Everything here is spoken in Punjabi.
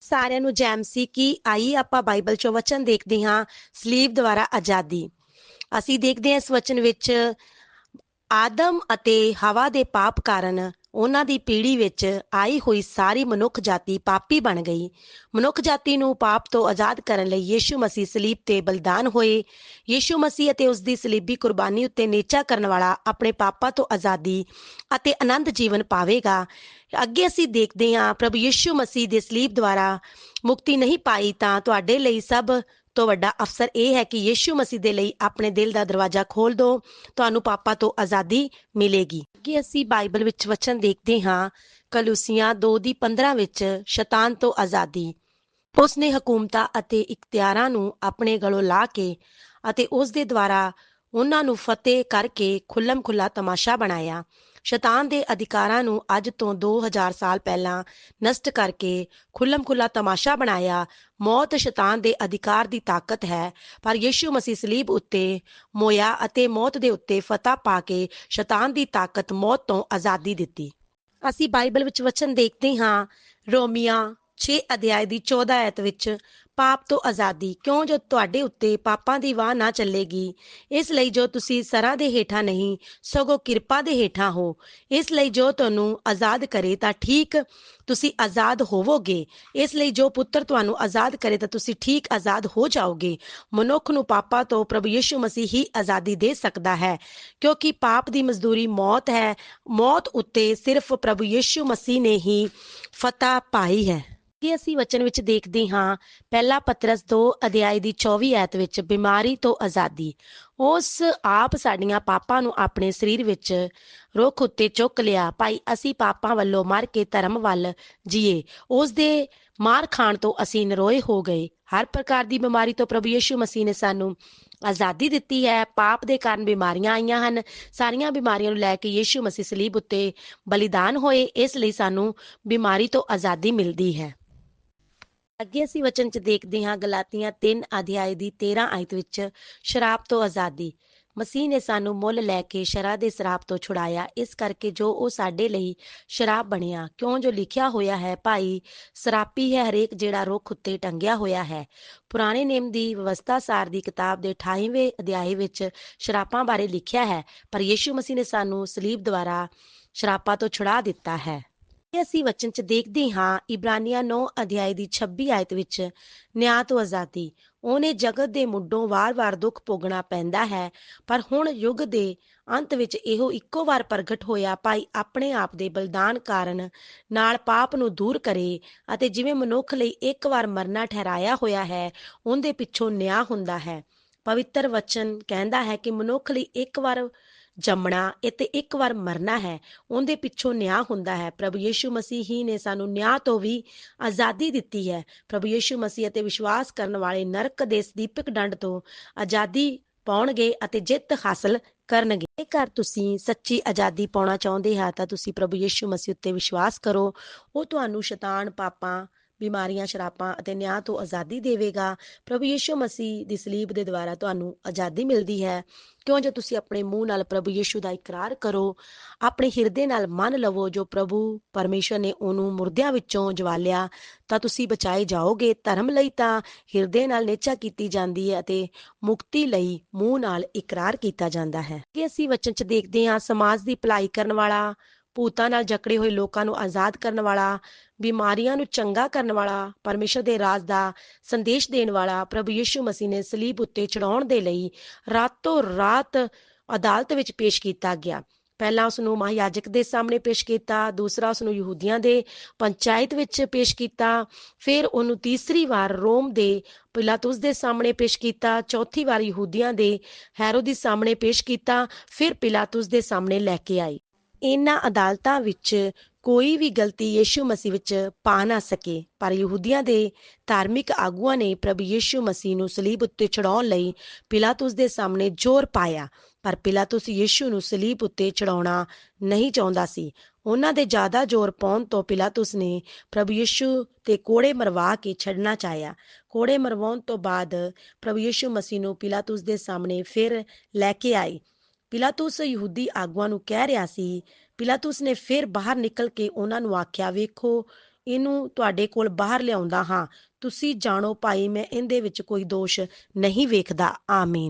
ਸਾਰਿਆਂ ਨੂੰ ਜੈਮ ਸੀ ਕਿ ਆਈ ਆਪਾਂ ਬਾਈਬਲ ਚੋਂ ਵਚਨ ਦੇਖਦੇ ਹਾਂ, ਸਲੀਬ ਦੁਆਰਾ ਆਜ਼ਾਦੀ। ਅਸੀਂ ਦੇਖਦੇ ਹਾਂ ਇਸ ਵਚਨ ਵਿੱਚ, ਆਦਮ ਅਤੇ ਹਵਾ ਦੇ ਪਾਪ ਕਾਰਨ ਉਹਨਾਂ ਦੀ ਪੀੜ੍ਹੀ ਵਿੱਚ ਆਈ ਹੋਈ ਸਾਰੀ ਮਨੁੱਖ ਜਾਤੀ ਪਾਪੀ ਬਣ ਗਈ। ਮਨੁੱਖ ਜਾਤੀ ਨੂੰ ਪਾਪ ਤੋਂ ਆਜ਼ਾਦ ਕਰਨ ਲਈ ਯੀਸ਼ੂ ਮਸੀਹ ਸਲੀਬ ਤੇ ਬਲਿਦਾਨ ਹੋਏ। ਯੀਸ਼ੂ ਮਸੀਹ ਅਤੇ ਉਸ ਦੀ ਸਲੀਬੀ ਕੁਰਬਾਨੀ ਉੱਤੇ ਨੀਚਾ ਕਰਨ ਵਾਲਾ ਆਪਣੇ ਪਾਪਾਂ ਤੋਂ ਆਜ਼ਾਦੀ ਅਤੇ ਆਨੰਦ ਜੀਵਨ ਪਾਵੇਗਾ। ਅੱਗੇ ਅਸੀਂ ਦੇਖਦੇ ਹਾਂ ਪ੍ਰਭੂ ਯੀਸ਼ੂ ਮਸੀਹ ਦੇ ਸਲੀਬ ਦੁਆਰਾ ਮੁਕਤੀ ਨਹੀਂ ਪਾਈ ਤਾਂ ਤੁਹਾਡੇ ਲਈ ਸਭ ਤੋਂ ਵੱਡਾ ਅਫਸਰ ਇਹ ਹੈ ਕਿ ਯੀਸ਼ੂ ਮਸੀਹ ਦੇ ਲਈ ਆਪਣੇ ਦਿਲ ਦਾ ਦਰਵਾਜ਼ਾ ਖੋਲ ਦਿਓ, ਤੁਹਾਨੂੰ ਪਾਪਾਂ ਤੋਂ ਆਜ਼ਾਦੀ ਮਿਲੇਗੀ। ਅੱਗੇ ਅਸੀਂ ਬਾਈਬਲ ਵਿੱਚ ਵਚਨ ਦੇਖਦੇ ਹਾਂ, ਕਲੂਸੀਆਂ 2 ਦੀ 15 ਵਿੱਚ ਸ਼ੈਤਾਨ ਤੋਂ ਆਜ਼ਾਦੀ ਉਸ ਨੇ ਹਕੂਮਤਾਂ ਅਤੇ ਇਖਤਿਆਰਾਂ ਨੂੰ ਆਪਣੇ ਗਲੋਂ ਲਾ ਕੇ ਅਤੇ ਉਸ ਦੇ ਦੁਆਰਾ ਉਹਨਾਂ ਨੂੰ ਫਤਿਹ ਕਰਕੇ ਖੁੱਲਮ ਖੁੱਲਾ ਤਮਾਸ਼ਾ ਬਣਾਇਆ। ਸ਼ੈਤਾਨ ਦੇ ਅਧਿਕਾਰਾਂ ਨੂੰ ਅੱਜ ਤੋਂ 2000 ਸਾਲ ਪਹਿਲਾਂ ਨਸ਼ਟ ਕਰਕੇ ਖੁੱਲਮ ਖੁੱਲਾ ਤਮਾਸ਼ਾ ਬਣਾਇਆ, ਮੌਤ ਸ਼ੈਤਾਨ ਦੇ ਅਧਿਕਾਰ ਦੀ ਤਾਕਤ ਹੈ। ਪਰ ਯੀਸ਼ੂ ਮਸੀਹ ਸਲੀਬ ਉੱਤੇ ਮੋਇਆ ਅਤੇ ਮੌਤ ਦੇ ਉੱਤੇ ਫਤਹ ਪਾ ਕੇ ਸ਼ੈਤਾਨ ਦੀ ਤਾਕਤ ਮੌਤ ਤੋਂ ਆਜ਼ਾਦੀ ਦਿੱਤੀ। ਅਸੀਂ ਬਾਈਬਲ ਵਿੱਚ ਵਚਨ ਦੇਖਦੇ ਹਾਂ, ਰੋਮੀਆਂ 6 ਅਧਿਆਇ ਦੀ 14 ਐਤ ਵਿੱਚ ਪਾਪ ਤੋਂ ਆਜ਼ਾਦੀ ਕਿਉਂ ਜੋ ਤੁਹਾਡੇ ਉੱਤੇ ਪਾਪਾਂ ਦੀ ਵਾਹ ਨਾ ਚੱਲੇਗੀ? ਇਸ ਲਈ ਜੋ ਤੁਸੀਂ ਸਰਾਂ ਦੇ ਹੇਠਾਂ ਨਹੀਂ, ਸਗੋਂ ਕਿਰਪਾ ਦੇ ਹੇਠਾਂ ਹੋ। ਇਸ ਲਈ ਜੋ ਤੁਹਾਨੂੰ ਆਜ਼ਾਦ ਕਰੇ ਤਾਂ ਠੀਕ, ਤੁਸੀਂ ਆਜ਼ਾਦ ਹੋਵੋਗੇ। ਇਸ ਲਈ ਜੋ ਪੁੱਤਰ ਤੁਹਾਨੂੰ ਆਜ਼ਾਦ ਕਰੇ ਤਾਂ ਤੁਸੀਂ ਠੀਕ ਆਜ਼ਾਦ ਹੋ ਜਾਓਗੇ। ਮਨੁੱਖ ਨੂੰ ਪਾਪਾਂ ਤੋਂ ਪ੍ਰਭੂ ਯੀਸ਼ੂ ਮਸੀਹ ਹੀ ਆਜ਼ਾਦੀ ਦੇ ਸਕਦਾ ਹੈ, ਕਿਉਂਕਿ ਪਾਪ ਦੀ ਮਜ਼ਦੂਰੀ ਮੌਤ ਹੈ। ਮੌਤ ਉੱਤੇ ਸਿਰਫ ਪ੍ਰਭੂ ਯੀਸ਼ੂ ਮਸੀਹ ਨੇ ਹੀ ਫਤਹ ਪਾਈ ਹੈ। ਕਿ ਅਸੀਂ ਵਚਨ ਵਿੱਚ ਦੇਖਦੇ ਹਾਂ, ਪਹਿਲਾ ਪਤਰਸ 2 ਅਧਿਆਇ ਦੀ 24 ਐਤ ਵਿੱਚ, ਬਿਮਾਰੀ ਤੋਂ ਆਜ਼ਾਦੀ। ਉਸ ਆਪ ਸਾਡੀਆਂ ਪਾਪਾਂ ਨੂੰ ਆਪਣੇ ਸਰੀਰ ਵਿੱਚ ਰੁੱਖ ਉੱਤੇ ਚੁੱਕ ਲਿਆ, ਭਾਈ ਅਸੀਂ ਪਾਪਾਂ ਵੱਲੋਂ ਮਰ ਕੇ ਧਰਮ ਵੱਲ ਜੀਏ। ਉਸ ਦੇ ਮਾਰ ਖਾਣ ਤੋਂ ਅਸੀਂ ਨਰੋਏ ਹੋ ਗਏ। ਹਰ ਪ੍ਰਕਾਰ ਦੀ ਬਿਮਾਰੀ ਤੋਂ ਪ੍ਰਭੂ ਯੀਸ਼ੂ ਮਸੀਹ ਨੇ ਸਾਨੂੰ ਆਜ਼ਾਦੀ ਦਿੱਤੀ ਹੈ। ਪਾਪ ਦੇ ਕਾਰਨ ਬਿਮਾਰੀਆਂ ਆਈਆਂ ਹਨ। ਸਾਰੀਆਂ ਬਿਮਾਰੀਆਂ ਨੂੰ ਲੈ ਕੇ ਯੀਸ਼ੂ ਮਸੀਹ ਸਲੀਬ ਉੱਤੇ ਬਲੀਦਾਨ ਹੋਏ। ਇਸ ਲਈ ਸਾਨੂੰ ਬਿਮਾਰੀ ਤੋਂ ਆਜ਼ਾਦੀ ਮਿਲਦੀ ਹੈ। ਅੱਗੇ ਅਸੀਂ ਵਚਨ ਚ ਦੇਖਦੇ ਹਾਂ ਗਲਾਤੀਆਂ 3 ਅਧਿਆਇ ਦੀ 13 ਆਇਤ ਵਿੱਚ, ਸ਼ਰਾਬ ਤੋਂ ਆਜ਼ਾਦੀ। ਮਸੀਹ ਨੇ ਸਾਨੂੰ ਮੁੱਲ ਲੈ ਕੇ ਸ਼ਰਾਬ ਦੇ ਸ਼ਰਾਬ ਤੋਂ ਛੁਡਾਇਆ। ਇਸ ਕਰਕੇ ਜੋ ਉਹ ਸਾਡੇ ਲਈ ਸ਼ਰਾਬ ਬਣਿਆ, ਕਿਉਂ ਜੋ ਲਿਖਿਆ ਹੋਇਆ ਹੈ, ਭਾਈ, ਸਰਾਪੀ ਹੈ ਹਰੇਕ ਜਿਹੜਾ ਰੁੱਖ ਉੱਤੇ ਟੰਗਿਆ ਹੋਇਆ ਹੈ। ਪੁਰਾਣੇ ਨੇਮ ਦੀ ਵਿਵਸਥਾ ਸਾਰ ਦੀ ਕਿਤਾਬ ਦੇ 28ਵੇਂ ਅਧਿਆਏ ਵਿੱਚ ਸ਼ਰਾਬਾਂ ਬਾਰੇ ਲਿਖਿਆ ਹੈ, ਪਰ ਯੀਸ਼ੂ ਮਸੀਹ ਨੇ ਸਾਨੂੰ ਸਲੀਬ ਦੁਆਰਾ ਸ਼ਰਾਬਾਂ ਤੋਂ ਛੁਡਾ ਦਿੱਤਾ ਹੈ। ਅਸੀਂ ਵਚਨ ਚ ਦੇਖਦੇ ਹਾਂ, ਇਬਰਾਨੀਆਂ 9 ਅਧਿਆਇ ਦੀ 26 ਆਇਤ ਵਿੱਚ, ਨਿਆਂ ਤੋਂ ਆਜ਼ਾਦੀ, ਉਹਨੇ ਜਗਤ ਦੇ ਮੁੱਢੋਂ ਵਾਰ-ਵਾਰ ਦੁੱਖ ਭੋਗਣਾ ਪੈਂਦਾ ਹੈ, ਪਰ ਹੁਣ ਯੁੱਗ ਦੇ ਅੰਤ ਵਿੱਚ ਇਹੋ ਇੱਕੋ ਵਾਰ ਪ੍ਰਗਟ ਹੋਇਆ, ਭਾਈ ਆਪਣੇ ਆਪ ਦੇ ਬਲਿਦਾਨ ਕਾਰਨ ਨਾਲ ਪਾਪ ਨੂੰ ਦੂਰ ਕਰੇ ਅਤੇ ਜਿਵੇਂ ਮਨੁੱਖ ਲਈ ਇੱਕ ਵਾਰ ਮਰਨਾ ਠਹਿਰਾਇਆ ਹੋਇਆ ਹੈ, ਉਹਦੇ ਪਿੱਛੋਂ ਨਿਆਂ ਹੁੰਦਾ ਹੈ। ਪਵਿੱਤਰ ਵਚਨ ਕਹਿੰਦਾ ਹੈ ਕਿ ਮਨੁੱਖ ਲਈ ਇੱਕ ਵਾਰ ਜੰਮਣਾ ਅਤੇ ਇੱਕ ਵਾਰ ਮਰਨਾ ਹੈ, ਉਹਦੇ ਪਿੱਛੋਂ ਨਿਆਂ ਹੁੰਦਾ ਹੈ। ਪ੍ਰਭੂ ਯੀਸ਼ੂ ਮਸੀਹ ਹੀ ਨੇ ਸਾਨੂੰ ਨਿਆਂ ਤੋਂ ਵੀ ਆਜ਼ਾਦੀ ਦਿੱਤੀ ਹੈ। ਪ੍ਰਭੂ ਯੀਸ਼ੂ ਮਸੀਹ ਅਤੇ ਵਿਸ਼ਵਾਸ ਕਰਨ ਵਾਲੇ ਨਰਕ ਦੇ ਦੀਪਕ ਡੰਡ ਤੋਂ ਆਜ਼ਾਦੀ ਪਾਉਣਗੇ ਅਤੇ ਜਿੱਤ ਹਾਸਲ ਕਰਨਗੇ। ਜੇਕਰ ਤੁਸੀਂ ਸੱਚੀ ਆਜ਼ਾਦੀ ਪਾਉਣਾ ਚਾਹੁੰਦੇ ਹੋ ਤਾਂ ਤੁਸੀਂ ਪ੍ਰਭੂ ਯੀਸ਼ੂ ਮਸੀਹ ਉੱਤੇ ਵਿਸ਼ਵਾਸ ਕਰੋ। ਉਹ ਤੁਹਾਨੂੰ ਸ਼ੈਤਾਨ, ਪਾਪਾਂ ਬਿਮਾਰੀਆਂ ਸ਼ਰਾਪਾਂ ਅਤੇ ਨਿਆਂ ਤੋਂ ਆਜ਼ਾਦੀ ਦੇਵੇਗਾ। ਪ੍ਰਭੂ ਯੀਸ਼ੂ ਮਸੀਹ ਦੀ ਸਲੀਬ ਦੇ ਦੁਆਰਾ ਤੁਹਾਨੂੰ ਆਜ਼ਾਦੀ ਮਿਲਦੀ ਹੈ। ਕਿਉਂ ਜੇ ਤੁਸੀਂ ਆਪਣੇ ਮੂੰਹ ਨਾਲ ਪ੍ਰਭੂ ਯੀਸ਼ੂ ਦਾ ਇਕਰਾਰ ਕਰੋ, ਆਪਣੇ ਹਿਰਦੇ ਨਾਲ ਮੰਨ ਲਵੋ, ਜੋ ਪ੍ਰਭੂ ਪਰਮੇਸ਼ਰ ਨੇ ਉਹਨੂੰ ਮੁਰਦਿਆਂ ਵਿੱਚੋਂ ਜਵਾਲਿਆ ਤਾਂ ਤੁਸੀਂ ਬਚਾਏ ਜਾਓਗੇ। ਧਰਮ ਲਈ ਤਾਂ ਹਿਰਦੇ ਨਾਲ ਨੇਚਾ ਕੀਤੀ ਜਾਂਦੀ ਹੈ ਅਤੇ ਮੁਕਤੀ ਲਈ ਮੂੰਹ ਨਾਲ ਇਕਰਾਰ ਕੀਤਾ ਜਾਂਦਾ ਹੈ। ਕਿ ਅਸੀਂ ਵਚਨ ਚ ਦੇਖਦੇ ਹਾਂ, ਸਮਾਜ ਦੀ ਭਲਾਈ ਕਰਨ ਵਾਲਾ ਭੂਤਾਂ ਨਾਲ ਜਕੜੇ ਹੋਏ ਲੋਕਾਂ ਨੂੰ ਆਜ਼ਾਦ ਕਰਨ ਵਾਲਾ, ਬਿਮਾਰੀਆਂ ਨੂੰ ਚੰਗਾ ਕਰਨ ਵਾਲਾ, ਪਰਮੇਸ਼ਰ ਦੇ ਰਾਜ ਦਾ ਸੰਦੇਸ਼ ਦੇਣ ਵਾਲਾ ਪ੍ਰਭੂ ਯੀਸ਼ੂ ਮਸੀਹ ਨੇ ਸਲੀਬ ਉੱਤੇ ਚੜਾਉਣ ਦੇ ਲਈ ਰਾਤੋਂ ਰਾਤ ਅਦਾਲਤ ਵਿੱਚ ਪੇਸ਼ ਕੀਤਾ ਗਿਆ। ਪਹਿਲਾਂ ਉਸ ਨੂੰ ਮਹਾਯਾਜਕ ਦੇ ਸਾਹਮਣੇ ਪੇਸ਼ ਕੀਤਾ, ਦੂਸਰਾ ਉਸ ਨੂੰ ਯਹੂਦੀਆਂ ਦੇ ਪੰਚਾਇਤ ਵਿੱਚ ਪੇਸ਼ ਕੀਤਾ, ਫਿਰ ਉਹਨੂੰ ਤੀਸਰੀ ਵਾਰ ਰੋਮ ਦੇ ਪਿਲਾਤੁਸ ਦੇ ਸਾਹਮਣੇ ਪੇਸ਼ ਕੀਤਾ, ਚੌਥੀ ਵਾਰ ਯਹੂਦੀਆਂ ਦੇ ਹੈਰੋ ਦੇ ਸਾਹਮਣੇ ਪੇਸ਼ ਕੀਤਾ, ਫਿਰ ਪਿਲਾਤੁਸ ਦੇ ਸਾਹਮਣੇ ਲੈ ਕੇ ਆਈ। ਇਹਨਾਂ ਅਦਾਲਤਾਂ ਵਿੱਚ ਕੋਈ ਵੀ ਗਲਤੀ ਯੀਸ਼ੂ ਮਸੀਹ ਵਿੱਚ ਪਾ ਨਾ ਸਕੇ। ਪਰ ਯਹੂਦੀਆਂ ਦੇ ਧਾਰਮਿਕ ਆਗੂਆਂ ਨੇ ਪ੍ਰਭੂ ਯੀਸ਼ੂ ਮਸੀਹ ਨੂੰ ਸਲੀਬ ਉੱਤੇ ਚੜਾਉਣ ਲਈ ਪਿਲਾਤੁਸ ਦੇ ਸਾਹਮਣੇ ਜ਼ੋਰ ਪਾਇਆ। ਪਰ ਪਿਲਾਤੁਸ ਯੀਸ਼ੂ ਨੂੰ ਸਲੀਬ ਉੱਤੇ ਚੜਾਉਣਾ ਨਹੀਂ ਚਾਹੁੰਦਾ ਸੀ। ਉਹਨਾਂ ਦੇ ਜ਼ਿਆਦਾ ਜ਼ੋਰ ਪਾਉਣ ਤੋਂ ਪਿਲਾਤੁਸ ਨੇ ਪ੍ਰਭੂ ਯੀਸ਼ੂ ਤੇ ਕੋੜੇ ਮਰਵਾ ਕੇ ਛੱਡਣਾ ਚਾਹਿਆ। ਕੋੜੇ ਮਰਵਾਉਣ ਤੋਂ ਬਾਅਦ ਪ੍ਰਭੂ ਯੀਸ਼ੂ ਮਸੀਹ ਨੂੰ ਪਿਲਾਤੁਸ ਦੇ ਸਾਹਮਣੇ ਫਿਰ ਲੈ ਕੇ ਆਈ ਪਿਲਾਤੁਸ ਯਹੂਦੀ ਆਗੂਆਂ ਨੂੰ ਕਹਿ ਰਿਹਾ ਸੀ, ਪਿਲਾਤੁਸ ਨੇ ਫਿਰ ਬਾਹਰ ਨਿਕਲ ਕੇ ਉਹਨਾਂ ਨੂੰ ਆਖਿਆ, ਵੇਖੋ, ਇਹਨੂੰ ਤੁਹਾਡੇ ਕੋਲ ਬਾਹਰ ਲਿਆਉਂਦਾ ਹਾਂ। ਤੁਸੀਂ ਜਾਣੋ ਭਾਈ, ਮੈਂ ਇਹਦੇ ਵਿੱਚ ਕੋਈ ਦੋਸ਼ ਨਹੀਂ ਵੇਖਦਾ। ਆਮੀਨ।